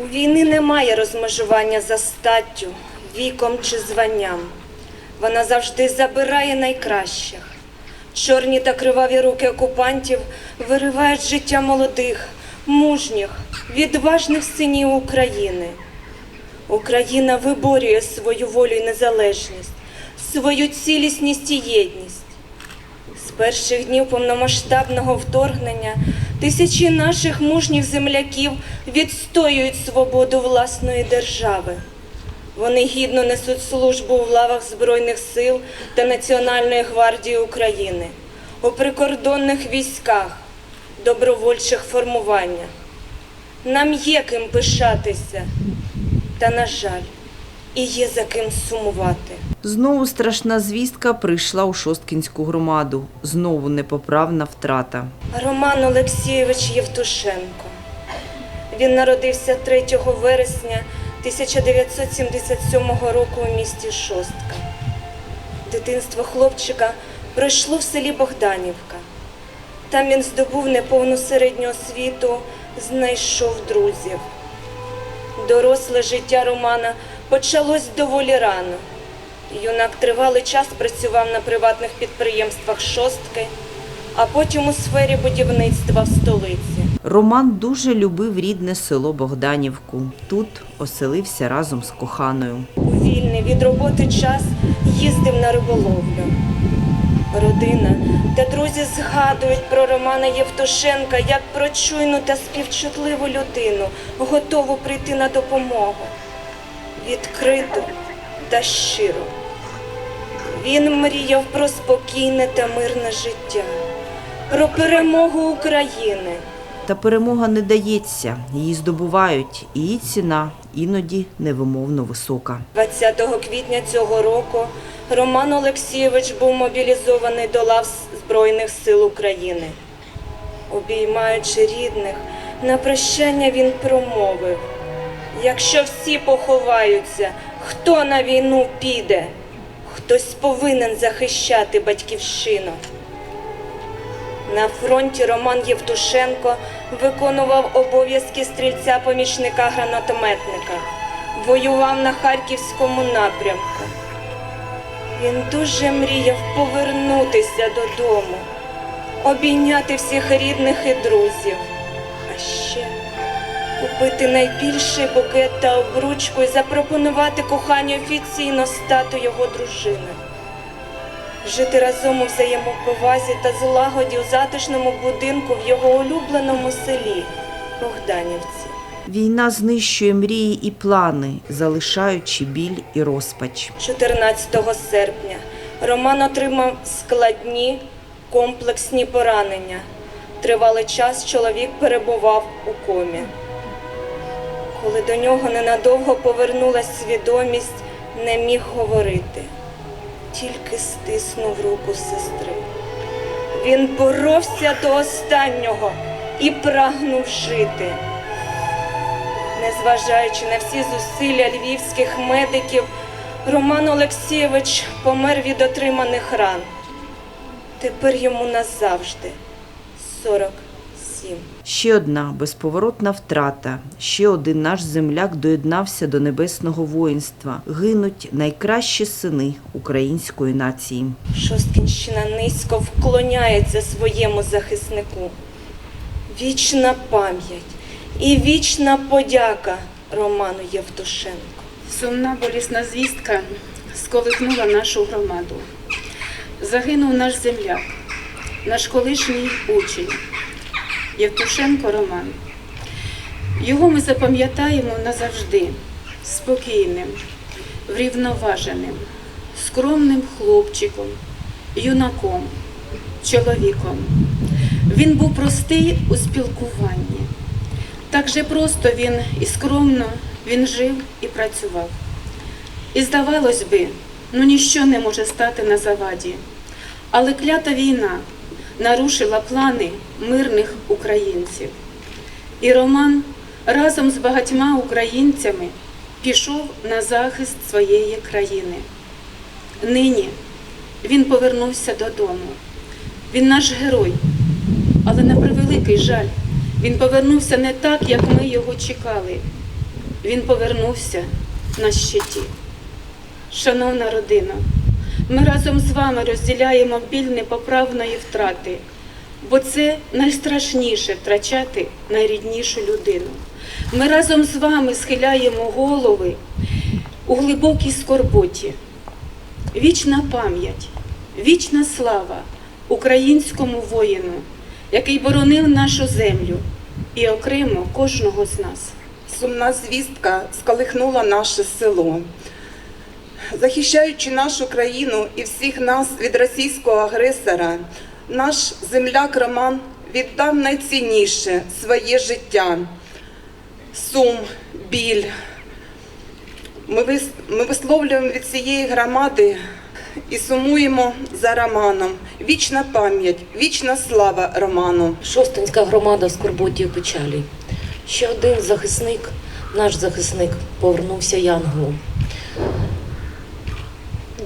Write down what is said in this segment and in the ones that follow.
У війни немає розмежування за статтю, віком чи званням. Вона завжди забирає найкращих. Чорні та криваві руки окупантів виривають життя молодих, мужніх, відважних синів України. Україна виборює свою волю і незалежність, свою цілісність і єдність. З перших днів повномасштабного вторгнення тисячі наших мужніх земляків відстоюють свободу власної держави. Вони гідно несуть службу в лавах Збройних сил та Національної гвардії України, у прикордонних військах, добровольчих формуваннях. Нам є ким пишатися, та, на жаль, і є за ким сумувати. Знову страшна звістка прийшла у Шосткінську громаду. Знову непоправна втрата. Роман Олексійович Євтушенко. Він народився 3 вересня 1977 року у місті Шостка. Дитинство хлопчика пройшло в селі Богданівка. Там він здобув неповну середню освіту, знайшов друзів. Доросле життя Романа почалось доволі рано. Юнак тривалий час працював на приватних підприємствах шостки, а потім у сфері будівництва в столиці. Роман дуже любив рідне село Богданівку. Тут оселився разом з коханою. У вільний від роботи час їздив на риболовлю. Родина та друзі згадують про Романа Євтушенка як про чуйну та співчутливу людину, готову прийти на допомогу. Відкриту та щиро. Він мріяв про спокійне та мирне життя, про перемогу України. Та перемога не дається, її здобувають, і її ціна іноді невимовно висока. 20 квітня цього року Роман Олексійович був мобілізований до лав Збройних сил України. Обіймаючи рідних, на прощання він промовив: якщо всі поховаються, хто на війну піде? Хтось повинен захищати батьківщину. На фронті Роман Євтушенко виконував обов'язки стрільця-помічника гранатометника, воював на Харківському напрямку. Він дуже мріяв повернутися додому, обійняти всіх рідних і друзів, а ще купити найбільший букет та обручку і запропонувати коханню офіційно стати його дружиною жити разом у взаємоповазі та злагоді у затишному будинку в його улюбленому селі Богданівці. Війна знищує мрії і плани, залишаючи біль і розпач. 14 серпня Роман отримав складні комплексні поранення. Тривалий час чоловік перебував у комі. Коли до нього ненадовго повернулась свідомість, не міг говорити, тільки стиснув руку сестри. Він боровся до останнього і прагнув жити. Незважаючи на всі зусилля львівських медиків, Роман Олексійович помер від отриманих ран. Тепер йому назавжди 47. Ще одна безповоротна втрата. Ще один наш земляк доєднався до небесного воїнства. Гинуть найкращі сини української нації. Шосткінщина низько вклоняється своєму захиснику. Вічна пам'ять і вічна подяка Роману Євтушенку. Сумна болісна звістка сколихнула нашу громаду. Загинув наш земляк, наш колишній учень Євтушенко Роман. Його ми запам'ятаємо назавжди спокійним, врівноваженим, скромним хлопчиком, юнаком, чоловіком. Він був простий у спілкуванні. Так же просто він і скромно він жив і працював. І здавалось би, ну ніщо не може стати на заваді. Але клята війна нарушила плани мирних українців. І Роман разом з багатьма українцями пішов на захист своєї країни. Нині він повернувся додому. Він наш герой, але на превеликий жаль, він повернувся не так, як ми його чекали. він повернувся на щиті. Шановна родина, ми разом з вами розділяємо біль непоправної втрати, бо це найстрашніше втрачати найріднішу людину. Ми разом з вами схиляємо голови у глибокій скорботі. Вічна пам'ять, вічна слава українському воїну, який боронив нашу землю і окремо кожного з нас. Сумна звістка сколихнула наше село. Захищаючи нашу країну і всіх нас від російського агресора, наш земляк Роман віддав найцінніше своє життя, сум, біль. Ми. Висловлюємо від цієї громади і сумуємо за Романом. Вічна пам'ять, вічна слава Роману. Шостинська громада скорботі і печалі. Ще один захисник, наш захисник, повернувся Янголом.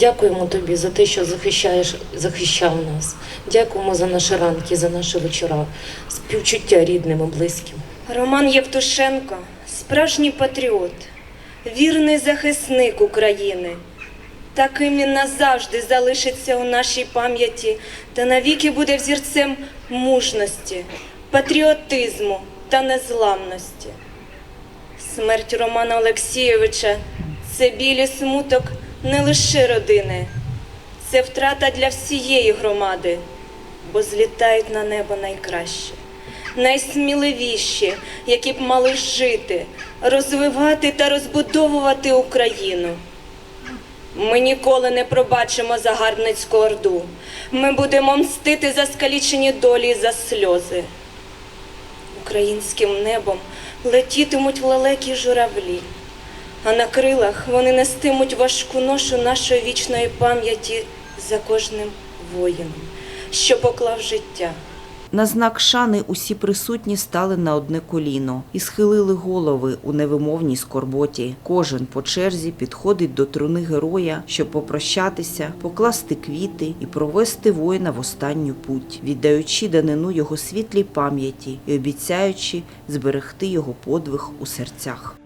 Дякуємо тобі за те, що захищаєш, захищав нас. Дякуємо за наші ранки, за наші вечора, співчуття рідним і близьким. Роман Євтушенко справжній патріот, вірний захисник України. Таким він назавжди залишиться у нашій пам'яті та навіки буде взірцем мужності, патріотизму та незламності. Смерть Романа Олексійовича це біль смуток не лише родини, це втрата для всієї громади, бо злітають на небо найкраще найсміливіші, які б мали жити, розвивати та розбудовувати Україну. Ми ніколи не пробачимо загарбницьку орду. Ми будемо мстити за скалічені долі за сльози. Українським небом летітимуть лелекі журавлі, а на крилах вони нестимуть важку ношу нашої вічної пам'яті за кожним воїном, що поклав життя. На знак шани усі присутні стали на одне коліно і схилили голови у невимовній скорботі. Кожен по черзі підходить до труни героя, щоб попрощатися, покласти квіти і провести воїна в останню путь, віддаючи данину його світлій пам'яті і обіцяючи зберегти його подвиг у серцях.